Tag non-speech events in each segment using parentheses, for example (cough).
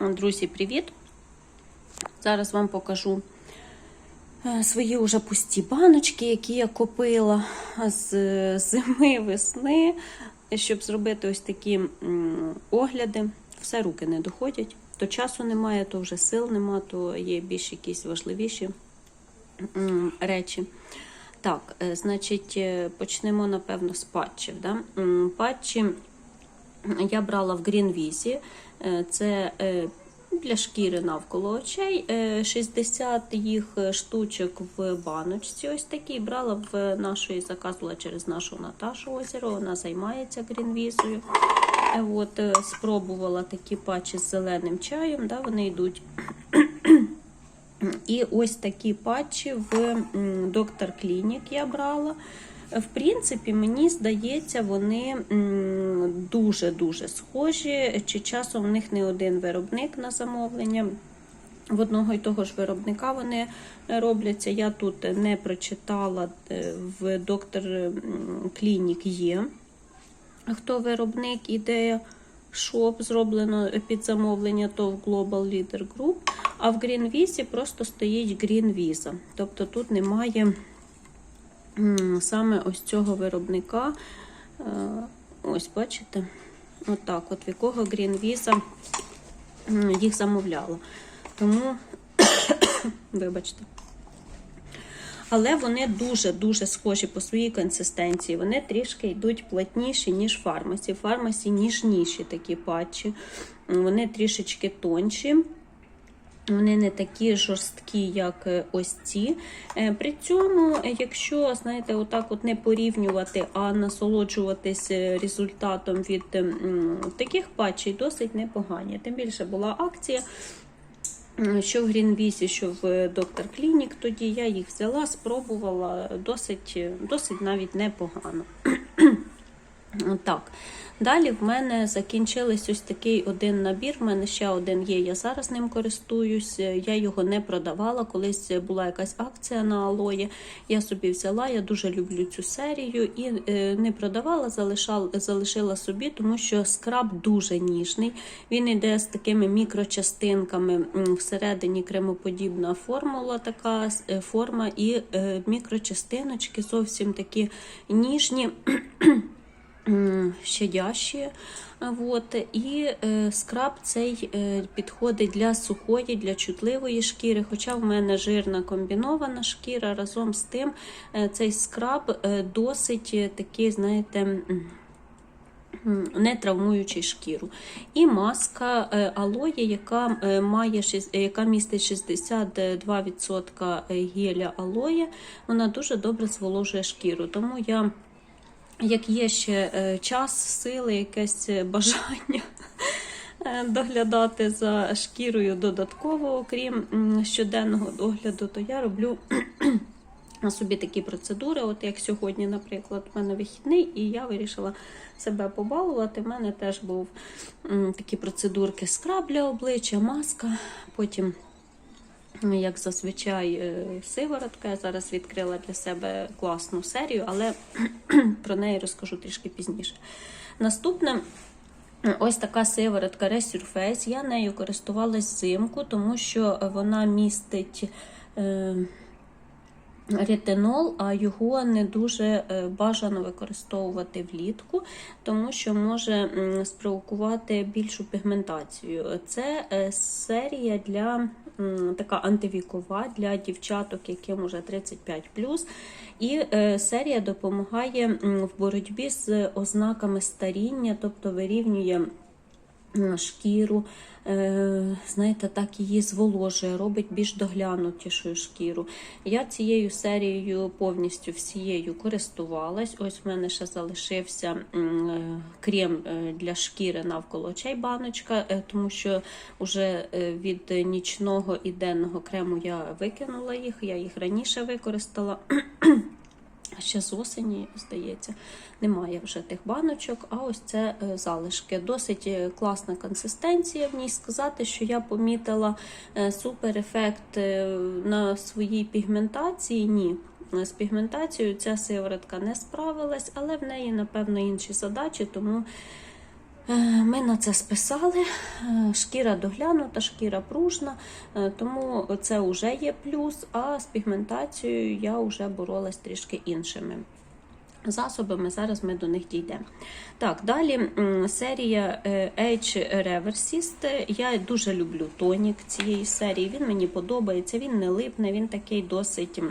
Друзі, привіт! Зараз вам покажу е, свої вже пусті баночки, які я купила з зими, весни, щоб зробити ось такі огляди. Все руки не доходять. То часу немає, то вже сил немає, то є більш якісь важливіші речі. Так, е, значить, е, почнемо, напевно, з патчів. Да? Патчі я брала в Грінвізі. Е, Це е, для шкіри навколо очей. Е, 60 їх е, штучок в баночці. Ось такі. Брала в нашої, заказувала через нашу Наташу озеро. Вона займається грінвізою. От, спробувала такі патчі з зеленим чаєм. Да, вони йдуть. І ось такі патчі в Доктор Клінік я брала. В принципі, мені здається, вони дуже-дуже схожі. Чи часом в них не один виробник на замовлення. В одного і того ж виробника вони робляться. Я тут не прочитала в доктор Клінік є. Хто виробник ідея? Шоп зроблено під замовлення то в Global Leader Group, а в Greenvisa просто стоїть Greenvisa. Тобто тут немає саме ось цього виробника. Е, Ось, бачите? Отак, от в якого Greenvisa м, їх замовляла. Тому, (coughs) вибачте. Але вони дуже-дуже схожі по своїй консистенції. Вони трішки йдуть плотніші, ніж фармасі. Фармасі ніжніші такі патчі. Вони трішечки тонші. Вони не такі жорсткі, як е, ось ці. Е, При цьому, е, якщо, знаєте, отак от не порівнювати, а насолоджуватись результатом від таких патчей, досить непогані. Тим більше була акція. Що в Грінвісі, що в Доктор Клінік, тоді я їх взяла, спробувала досить, досить навіть непогано. (clears throat) Так. Далі в мене закінчились ось такий один набір. В мене ще один є, я зараз ним користуюсь. Я його не продавала. Колись була якась акція на алої. Я собі взяла, я дуже люблю цю серію і е, не продавала, залишила собі, тому що скраб дуже ніжний. Він йде з такими мікрочастинками. Всередині кремоподібна формула, така е, форма, і е, мікрочастиночки зовсім такі ніжні. (clears throat) м, щадящі. Вот. І е, скраб цей е, підходить для сухої, для чутливої шкіри. Хоча в мене жирна комбінована шкіра, разом з тим е, цей скраб е, досить такий, знаєте, не травмуючий шкіру. І маска е, алої, яка е, має яка містить 62% геля алоє, вона дуже добре зволожує шкіру. Тому я як є ще е, час, сили, якесь е, бажання е, доглядати за шкірою додатково, окрім щоденного догляду, то я роблю (clears throat) на собі такі процедури. От як сьогодні, наприклад, в мене вихідний, і я вирішила себе побалувати. У мене теж був такі процедурки скраб для обличчя, маска, потім. Як зазвичай е, сиворотка, я зараз відкрила для себе класну серію, але (clears throat) про неї розкажу трішки пізніше. Наступне ось така сиворотка Resurface. Я нею користувалась взимку, тому що вона містить. е, Ретинол, а його не дуже е, бажано використовувати влітку, тому що може спровокувати більшу пігментацію. Це е, серія для така антивікова для дівчаток, яким уже 35 І е, серія допомагає в боротьбі з ознаками старіння, тобто вирівнює шкіру, е, знаєте, так її зволожує, робить більш доглянутішою шкіру. Я цією серією повністю всією користувалась. Ось в мене ще залишився е, крем е, для шкіри навколо очей баночка, тому що вже від нічного і денного крему я викинула їх, я їх раніше використала. Ще з осені, здається, немає вже тих баночок, а ось це е, залишки. Досить е, класна консистенція в ній. Сказати, що я помітила суперефект е, на своїй пігментації. Ні. З пігментацією ця сиворотка не справилась, але в неї, напевно, інші задачі, тому Ми на це списали. Е, Шкіра доглянута, шкіра пружна, е, тому це вже є плюс. А з пігментацією я вже боролась трішки іншими засобами. Зараз ми до них дійдемо. Так, далі серія е, H Reversist. Я дуже люблю тонік цієї серії. Він мені подобається, він не липне, він такий досить.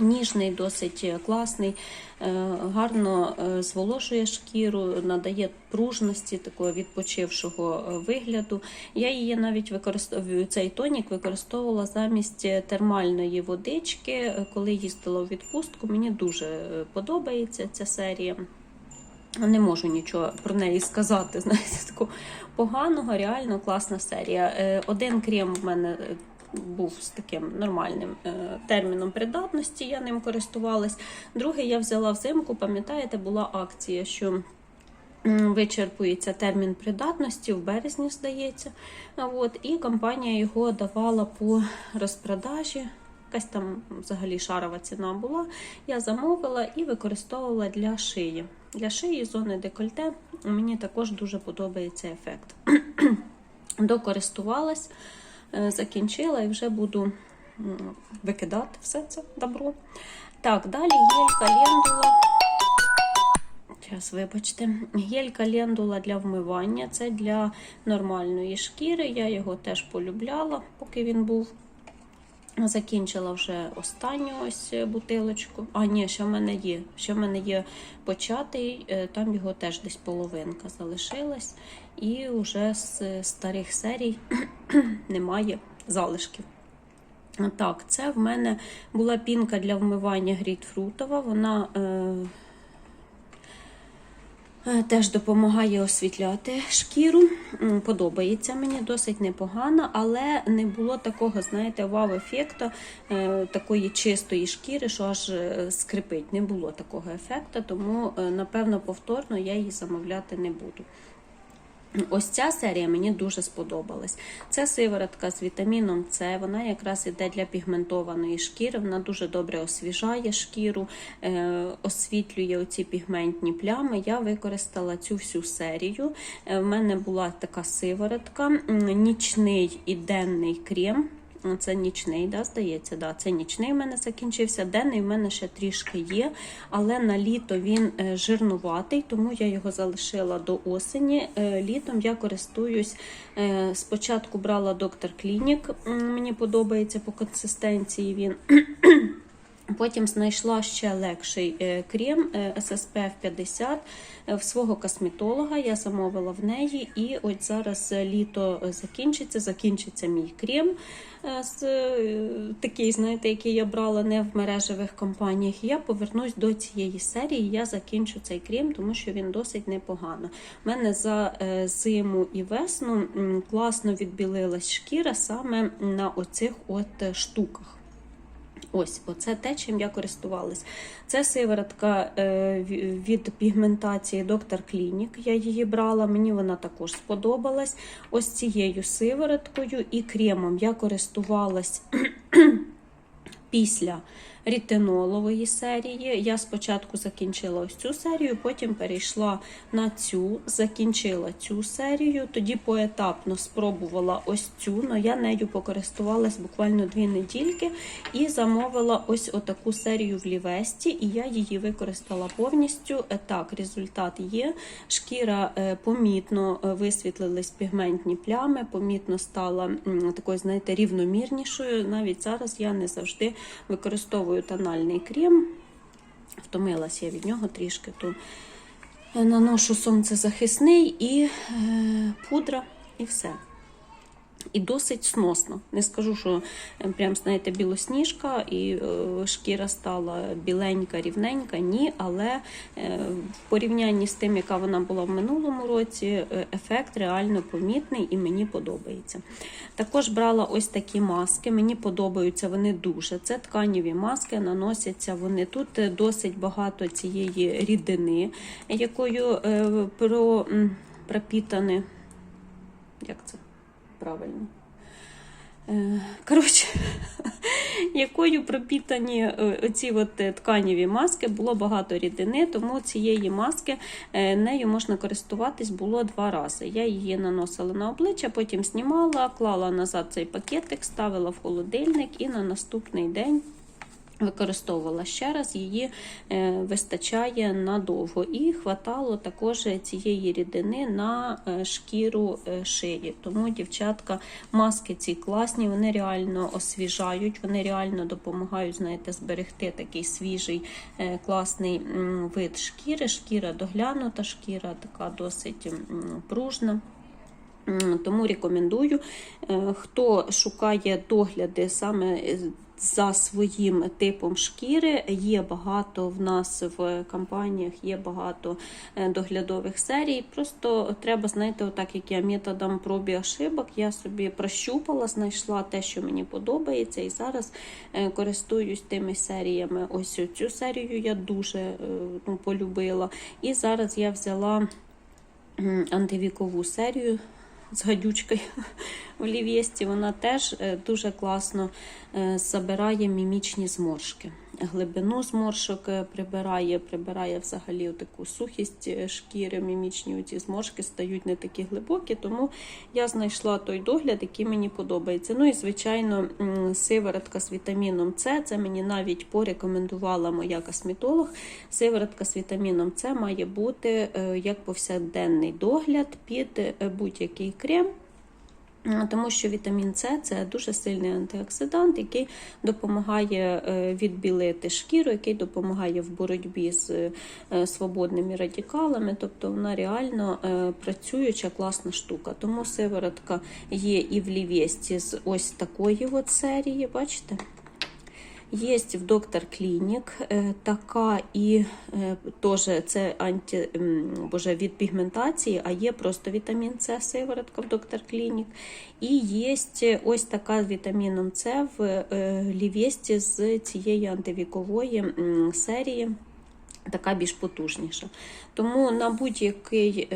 Ніжний, досить класний, е, гарно е, зволожує шкіру, надає пружності такого відпочившого е, вигляду. Я її навіть використовую цей тонік використовувала замість термальної водички, е, коли їздила у відпустку. Мені дуже е, подобається ця серія. Не можу нічого про неї сказати. (laughs) Знаєте, такого поганого, реально класна серія. Е, Один крем в мене е, був з таким нормальним е, терміном придатності, я ним користувалась. Другий я взяла взимку, пам'ятаєте, була акція, що вичерпується термін придатності в березні, здається. От, і компанія його давала по розпродажі. Якась там взагалі шарова ціна була. Я замовила і використовувала для шиї. Для шиї зони декольте мені також дуже подобається ефект. (clears throat) Докористувалась, закінчила і вже буду викидати все це добро. Так, далі гель календула. Зараз, вибачте, гель календула для вмивання. Це для нормальної шкіри. Я його теж полюбляла, поки він був. Закінчила вже останню ось бутилочку. А, ні, ще в мене є. Ще в мене є початий, е, там його теж десь половинка залишилась. І вже з старих серій (clears throat) немає залишків. Так, це в мене була пінка для вмивання грітфрутова. Вона е, Е, Теж допомагає освітляти шкіру. Подобається мені досить непогано, але не було такого, знаєте, вау-ефекту, е, такої чистої шкіри, що аж е, скрипить. Не було такого ефекту, тому, е, напевно, повторно я її замовляти не буду. Ось ця серія мені дуже сподобалась. Це сиворотка з вітаміном С. Вона якраз іде для пігментованої шкіри. Вона дуже добре освіжає шкіру, е, освітлює оці пігментні плями. Я використала цю всю серію. Е, в мене була така сиворотка, нічний і денний крем. Це нічний, да, здається, да, це нічний в мене закінчився. Денний в мене ще трішки є, але на літо він е, жирнуватий, тому я його залишила до осені. Е, Літом я користуюсь. е, Спочатку брала доктор Клінік, мені подобається по консистенції він. Потім знайшла ще легший е, крем е, SSPF 50 е, в свого косметолога. Я замовила в неї, і ось зараз е, літо е, закінчиться. Закінчиться мій крем е, е, такий, знаєте, який я брала не в мережевих компаніях. Я повернусь до цієї серії. Я закінчу цей крем, тому що він досить непогано. У мене за е, зиму і весну класно відбілилась шкіра саме на оцих от е, штуках. Ось, оце те, чим я користувалась. Це сиворотка е, від пігментації Доктор Клінік. Я її брала, мені вона також сподобалась. Ось цією сивороткою і кремом я користувалась (clears throat) після рітинолової серії. Я спочатку закінчила ось цю серію, потім перейшла на цю, закінчила цю серію, тоді поетапно спробувала ось цю, але я нею покористувалась буквально дві недільки і замовила ось отаку серію в Лівесті, і я її використала повністю. Е, Так, результат є. Шкіра е, помітно е, висвітлились пігментні плями, помітно стала такою, знаєте, рівномірнішою. Навіть зараз я не завжди використовую тональний крем. втомилася я від нього трішки. То наношу сонцезахисний і е, пудра, і все. І досить сносно. Не скажу, що е, прям, знаєте, білосніжка і е, шкіра стала біленька, рівненька. Ні, але е, в порівнянні з тим, яка вона була в минулому році, ефект реально помітний і мені подобається. Також брала ось такі маски. Мені подобаються вони дуже. Це тканіві маски, наносяться вони тут досить багато цієї рідини, якою пропітане. Як це? Правильно. Е, Коротше, (laughs) якою пропітані ці оці от е, тканіві маски, було багато рідини, тому цієї маски е, нею можна користуватись було два рази. Я її наносила на обличчя, потім знімала, клала назад цей пакетик, ставила в холодильник і на наступний день. Використовувала ще раз, її е, вистачає надовго. І хватало також цієї рідини на е, шкіру е, шиї. Тому, дівчатка, маски ці класні, вони реально освіжають, вони реально допомагають, знаєте, зберегти такий свіжий, класний вид шкіри. Шкіра доглянута, шкіра така досить пружна. Тому рекомендую, хто шукає догляди саме за своїм типом шкіри, є багато в нас в компаніях, є багато е, доглядових серій. Просто треба, знаєте, отак як я методом проби ошибок, я собі прощупала, знайшла те, що мені подобається, і зараз е, користуюсь тими серіями. Ось цю серію я дуже е, ну, полюбила. І зараз я взяла антивікову серію з гадючкою в Лівєсті. Вона теж е, дуже класно е, забирає мімічні зморшки. Глибину зморшок е, прибирає, прибирає взагалі таку сухість е, шкіри, мімічні ці зморшки стають не такі глибокі, тому я знайшла той догляд, який мені подобається. Ну і, звичайно, сиворотка з вітаміном С. Це мені навіть порекомендувала моя косметолог. Сиворотка з вітаміном С має бути е, як повсякденний догляд під будь-який крем. Тому що вітамін С це дуже сильний антиоксидант, який допомагає е, відбілити шкіру, який допомагає в боротьбі з е, свободними радикалами. Тобто вона реально е, працююча класна штука. Тому сиворотка є і в лівєсті з ось такої от серії, бачите? Є в доктор Клінік е, така і е, теж це анті, боже, від пігментації, а є просто вітамін С сиворотка в доктор Клінік. І є ось така з вітаміном С в е, лівєсті з цієї антивікової серії, така більш потужніша. Тому на будь-який.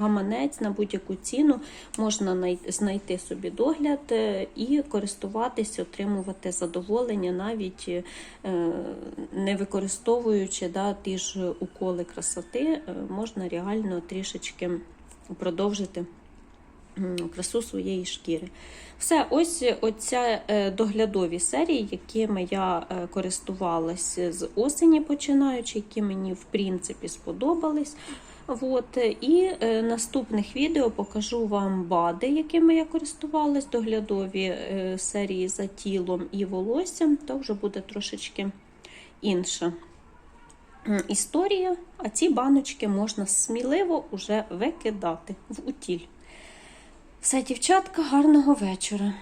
Гаманець на будь-яку ціну можна знайти собі догляд е, і користуватись, отримувати задоволення, навіть е, не використовуючи да, ті ж уколи красоти, е, можна реально трішечки продовжити красу своєї шкіри. Все, ось оця доглядові серії, якими я користувалась з осені починаючи, які мені в принципі сподобались. От, і е, наступних відео покажу вам БАДи, якими я користувалась, доглядові е, серії за тілом і волоссям, то вже буде трошечки інша історія. А ці баночки можна сміливо уже викидати в утіль. Все, дівчатка, гарного вечора.